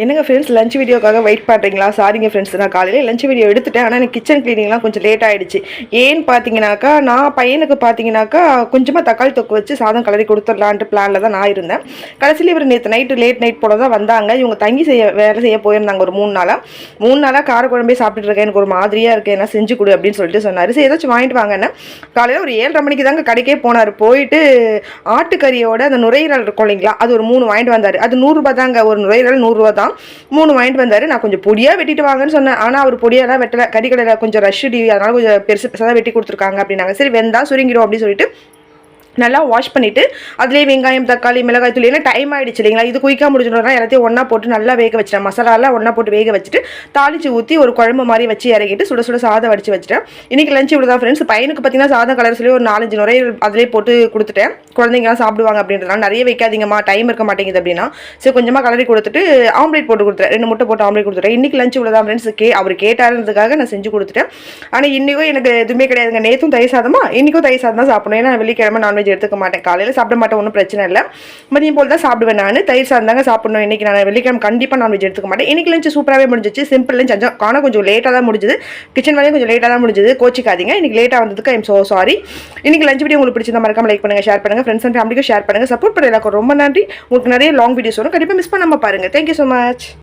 என்னங்க friends lunch வீடியோக்காக wait பண்ணுறீங்களா சாரிங்க ஃப்ரெண்ட்ஸ் நான் காலையில் லஞ்ச் வீடியோ எடுத்துட்டேன். ஆனால் எனக்கு கிச்சன் க்ளீனிங்லாம் கொஞ்சம் லேட் ஆகிடுச்சு ஏன்னு பார்த்தீங்கன்னாக்கா நான் பையனுக்கு பார்த்தீங்கன்னாக்கா கொஞ்சமாக தக்காளி தொக்கு வச்சு சாதம் கலரி கொடுத்துடலான்ட்டு பிளானில் தான் நான் இருந்தேன். கடைசியில் இவர் நேற்று நைட்டு லேட் நைட் போல தான் வந்தாங்க. இவங்க தங்கி செய்ய வேலை செய்ய போயிருந்தாங்க ஒரு மூணு நாளாக மூணு நாளாக கார குழம்பே சாப்பிட்டுட்டு இருக்கேன். எனக்கு ஒரு மாதிரியாக இருக்குது என்ன செஞ்சு கொடு அப்படின்னு சொல்லிட்டு சொன்னார். சரி ஏதாச்சும் வாங்கிட்டு வாங்கன்னு காலையில் ஒரு ஏழரை மணிக்கு தாங்க கடைக்கே போனார். போயிட்டு ஆட்டுக்கறியோட அந்த நுரையீரல் இருக்கும் இல்லைங்களா? அது ஒரு மூணு வாங்கிட்டு வந்தார். அது நூறுரூபா தாங்க. ஒரு நுரையீரல் நூறுரூவா தான். மூணு வாங்கிட்டு வந்தார். நான் கொஞ்சம் பொடியாக வெட்டிட்டு வாங்கன்னு சொன்னேன். ஆனால் அவர் பொடியெல்லாம் வெட்டலை. கறிக்கடையில் கொஞ்சம் ரஷ்ஷு டிவி அதனால கொஞ்சம் பெருசு பெருசாக வெட்டி கொடுத்துருக்காங்க அப்படின்னாங்க. சரி வெந்தா சுருங்கிடும் அப்படின்னு சொல்லிட்டு நல்லா வாஷ் பண்ணிவிட்டு அதுலேயே வெங்காயம் தக்காளி மிளகாய் தூள் ஏன்னா டைம் ஆகிடுச்சு இல்லைங்களா? இது குயிக்காக முடிஞ்சிடணும் எல்லாத்தையும் ஒன்றா போட்டு நல்லா வேக வச்சிட்டேன். மசாலாலாம் ஒன்றா போட்டு வேக வச்சுட்டு தாளிச்சு ஊற்றி ஒரு குழம்பு மாதிரி வச்சு இறக்கிட்டு சுட சுட சாதம் வடிச்சு வச்சுட்டேன். இன்றைக்கி லஞ்ச் இவ்வளோ தான் ஃப்ரெண்ட்ஸ் பையனுக்கு பார்த்தீங்கன்னா சாதம் கலர் சொல்லி ஒரு நாலஞ்சு நுரை அதிலே போட்டு கொடுத்துட்டேன். குழந்தைங்கலாம் சாப்பிடுவாங்க அப்படின்றதுனால நிறைய வைக்காதீங்கம்மா டைம் இருக்க மாட்டேங்குது அப்படின்னா. சரி கொஞ்சமாக கலரி கொடுத்துட்டு ஆம்லேட் போட்டு கொடுத்துட்டேன். ரெண்டு முட்டை போட்டு ஆம்லேட் கொடுத்துட்டேன். இன்றைக்கி லஞ்ச் இவ்வளோ தான் ஃப்ரெண்ட்ஸ் கே அவர் கேட்டாருன்றதுக்காக நான் செஞ்சு கொடுத்துட்டேன். ஆனால் இன்றைக்கும் எனக்கு எதுவுமே கிடையாதுங்க. நேற்றும் தயிர் சாதமா இன்றைக்கும் தயிர் சாதம் தான் சாப்பிடணும். ஏன்னா நான் நான்வெஜ் எடுத்துக்க மாட்டேன். காலையில் சாப்பிட மாட்டேன் ஒன்றும் பிரச்சனை இல்லை. மதியம் போல் தான் சாப்பிடுவேன் நான். தயிர் சார்ந்தாங்க சாப்பிடணும். இன்றைக்கி நான் வெள்ளிக்கிழமை கண்டிப்பாக நான்வெஜ் எடுத்துக்க மாட்டேன். இன்றைக்கி லஞ்ச் சூப்பராகவே முடிஞ்சிச்சு. சிம்பிள் லஞ்ச் அஞ்சா ஆனால் கொஞ்சம் லேட்டாக தான் முடிஞ்சது. கிச்சன் வேலையும் கொஞ்சம் லேட்டாக தான் முடிஞ்சது. கோச்சிக்காதீங்க. இன்றைக்கி லேட்டாக வந்ததுக்கு ஐம் ஸோ சாரி இன்றைக்கி லஞ்ச் வீடியோ உங்களுக்கு பிடிச்சிருந்தா மறக்காம லைக் பண்ணுங்கள் ஷேர் பண்ணுங்கள் ஃப்ரெண்ட்ஸ் அண்ட் ஃபேமிலிக்கும் ஷேர் பண்ணுங்கள் சப்போர்ட் பண்ணுற எல்லாருக்கும் ரொம்ப நன்றி. உங்களுக்கு நிறைய லாங் வீடியோஸ் வரும். கண்டிப்பாக மிஸ் பண்ணாமல் பாருங்கள் தேங்க்யூ ஸோ மச்